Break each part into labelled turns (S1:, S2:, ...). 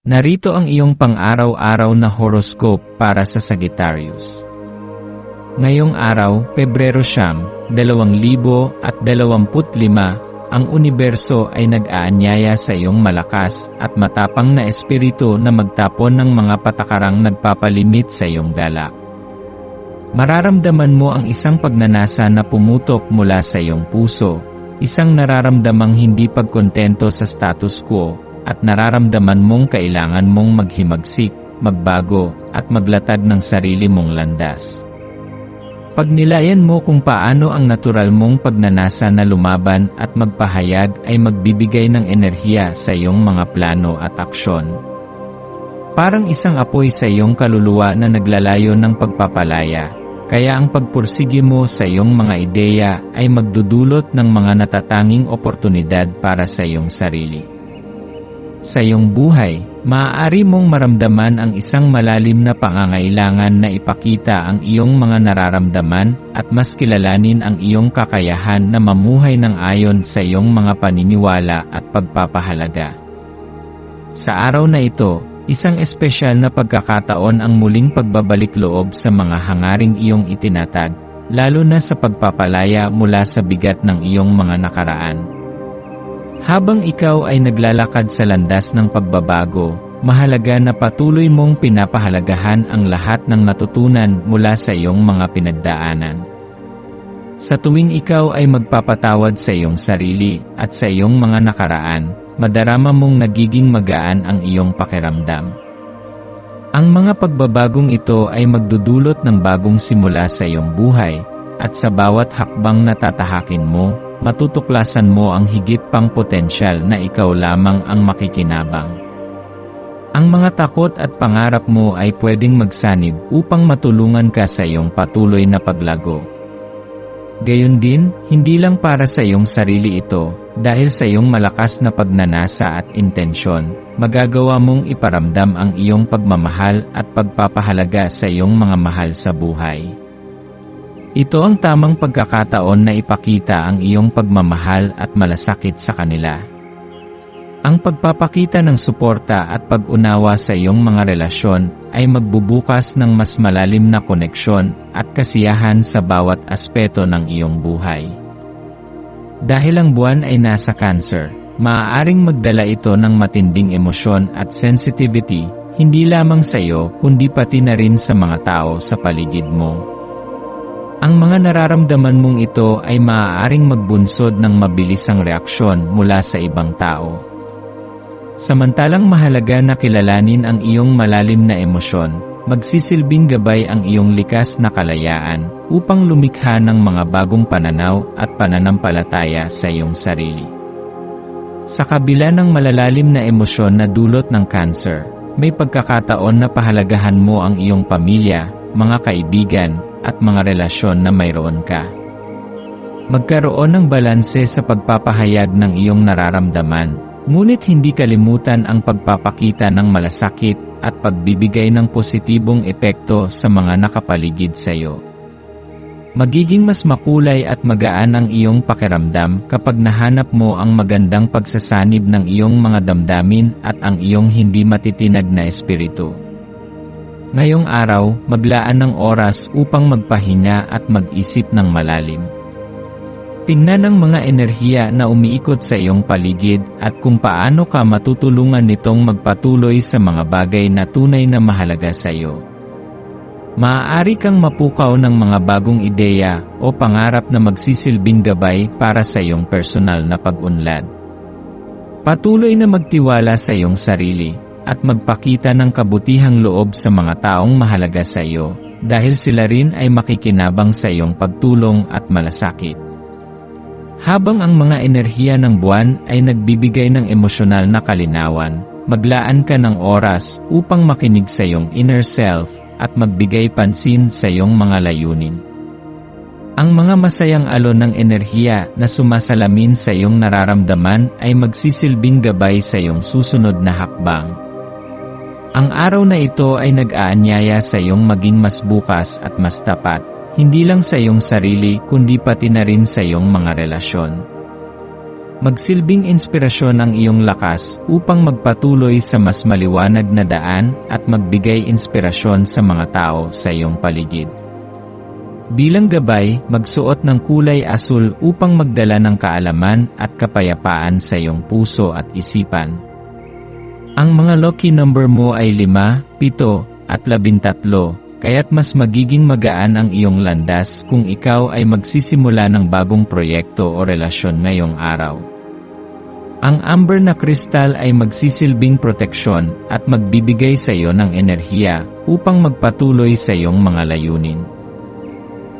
S1: Narito ang iyong pang-araw-araw na horoscope para sa Sagittarius. Ngayong araw, Pebrero siyam, 2025, ang universo ay nag-aanyaya sa iyong malakas at matapang na espiritu na magtapon ng mga patakarang nagpapalimit sa iyong galak. Mararamdaman mo ang isang pagnanasa na pumutok mula sa iyong puso, isang nararamdamang hindi pagkontento sa status quo, at nararamdaman mong kailangan mong maghimagsik, magbago, at maglatag ng sarili mong landas. Pagnilayan mo kung paano ang natural mong pagnanasa na lumaban at magpahayag ay magbibigay ng enerhiya sa iyong mga plano at aksyon. Parang isang apoy sa iyong kaluluwa na naglalayo ng pagpapalaya, kaya ang pagpursige mo sa iyong mga ideya ay magdudulot ng mga natatanging oportunidad para sa iyong sarili. Sa iyong buhay, maaari mong maramdaman ang isang malalim na pangangailangan na ipakita ang iyong mga nararamdaman at mas kilalanin ang iyong kakayahan na mamuhay ng ayon sa iyong mga paniniwala at pagpapahalaga. Sa araw na ito, isang espesyal na pagkakataon ang muling pagbabalik loob sa mga hangaring iyong itinatag, lalo na sa pagpapalaya mula sa bigat ng iyong mga nakaraan. Habang ikaw ay naglalakad sa landas ng pagbabago, mahalaga na patuloy mong pinapahalagahan ang lahat ng natutunan mula sa iyong mga pinagdaanan. Sa tuwing ikaw ay magpapatawad sa iyong sarili at sa iyong mga nakaraan, madarama mong nagiging magaan ang iyong pakiramdam. Ang mga pagbabagong ito ay magdudulot ng bagong simula sa iyong buhay, at sa bawat hakbang na tatahakin mo, matutuklasan mo ang higit pang potensyal na ikaw lamang ang makikinabang. Ang mga takot at pangarap mo ay pwedeng magsanib upang matulungan ka sa iyong patuloy na paglago. Gayon din, hindi lang para sa iyong sarili ito, dahil sa iyong malakas na pagnanasa at intensyon, magagawa mong iparamdam ang iyong pagmamahal at pagpapahalaga sa iyong mga mahal sa buhay. Ito ang tamang pagkakataon na ipakita ang iyong pagmamahal at malasakit sa kanila. Ang pagpapakita ng suporta at pag-unawa sa iyong mga relasyon ay magbubukas ng mas malalim na koneksyon at kasiyahan sa bawat aspeto ng iyong buhay. Dahil ang buwan ay nasa cancer, maaaring magdala ito ng matinding emosyon at sensitivity, hindi lamang sa iyo kundi pati na rin sa mga tao sa paligid mo. Ang mga nararamdaman mong ito ay maaaring magbunsod ng mabilisang reaksyon mula sa ibang tao. Samantalang mahalaga na kilalanin ang iyong malalim na emosyon, magsisilbing gabay ang iyong likas na kalayaan upang lumikha ng mga bagong pananaw at pananampalataya sa iyong sarili. Sa kabila ng malalalim na emosyon na dulot ng cancer, may pagkakataon na pahalagahan mo ang iyong pamilya, mga kaibigan, at mga relasyon na mayroon ka. Magkaroon ng balanse sa pagpapahayag ng iyong nararamdaman, ngunit hindi kalimutan ang pagpapakita ng malasakit at pagbibigay ng positibong epekto sa mga nakapaligid sa iyo. Magiging mas makulay at magaan ang iyong pakiramdam kapag nahanap mo ang magandang pagsasanib ng iyong mga damdamin at ang iyong hindi matitinag na espiritu. Ngayong araw, maglaan ng oras upang magpahinga at mag-isip ng malalim. Tingnan ang mga enerhiya na umiikot sa iyong paligid at kung paano ka matutulungan nitong magpatuloy sa mga bagay na tunay na mahalaga sa iyo. Maaari kang mapukaw ng mga bagong ideya o pangarap na magsisilbing gabay para sa iyong personal na pag-unlad. Patuloy na magtiwala sa iyong sarili at magpakita ng kabutihang loob sa mga taong mahalaga sa iyo, dahil sila rin ay makikinabang sa iyong pagtulong at malasakit. Habang ang mga enerhiya ng buwan ay nagbibigay ng emosyonal na kalinawan, maglaan ka ng oras upang makinig sa iyong inner self at magbigay pansin sa iyong mga layunin. Ang mga masayang alon ng enerhiya na sumasalamin sa iyong nararamdaman ay magsisilbing gabay sa iyong susunod na hakbang. Ang araw na ito ay nag-aanyaya sa iyong maging mas bukas at mas tapat, hindi lang sa iyong sarili kundi pati na rin sa iyong mga relasyon. Magsilbing inspirasyon ang iyong lakas upang magpatuloy sa mas maliwanag na daan at magbigay inspirasyon sa mga tao sa iyong paligid. Bilang gabay, magsuot ng kulay asul upang magdala ng kaalaman at kapayapaan sa iyong puso at isipan. Ang mga lucky number mo ay 5, 7, at 13, kaya't mas magiging magaan ang iyong landas kung ikaw ay magsisimula ng bagong proyekto o relasyon ngayong araw. Ang amber na kristal ay magsisilbing proteksyon at magbibigay sa iyo ng enerhiya upang magpatuloy sa iyong mga layunin.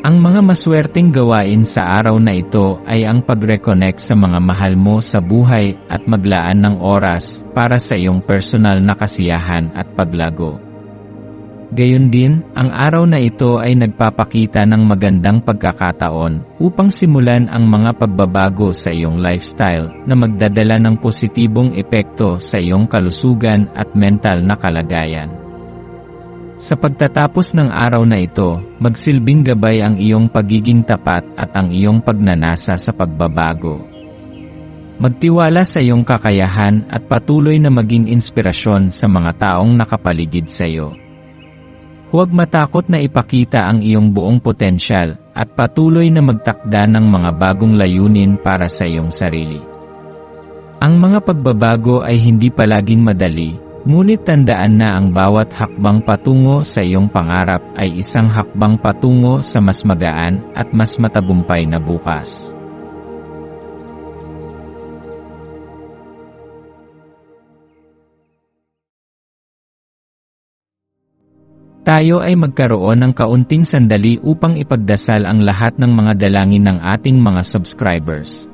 S1: Ang mga maswerteng gawain sa araw na ito ay ang pag-reconnect sa mga mahal mo sa buhay at maglaan ng oras para sa iyong personal na kasiyahan at paglago. Gayon din, ang araw na ito ay nagpapakita ng magandang pagkakataon upang simulan ang mga pagbabago sa iyong lifestyle na magdadala ng positibong epekto sa iyong kalusugan at mental na kalagayan. Sa pagtatapos ng araw na ito, magsilbing gabay ang iyong pagiging tapat at ang iyong pagnanasa sa pagbabago. Magtiwala sa iyong kakayahan at patuloy na maging inspirasyon sa mga taong nakapaligid sa iyo. Huwag matakot na ipakita ang iyong buong potensyal at patuloy na magtakda ng mga bagong layunin para sa iyong sarili. Ang mga pagbabago ay hindi palaging madali, Ngunit tandaan na ang bawat hakbang patungo sa iyong pangarap ay isang hakbang patungo sa mas magaan at mas matagumpay na bukas. Tayo ay magkaroon ng kaunting sandali upang ipagdasal ang lahat ng mga dalangin ng ating mga subscribers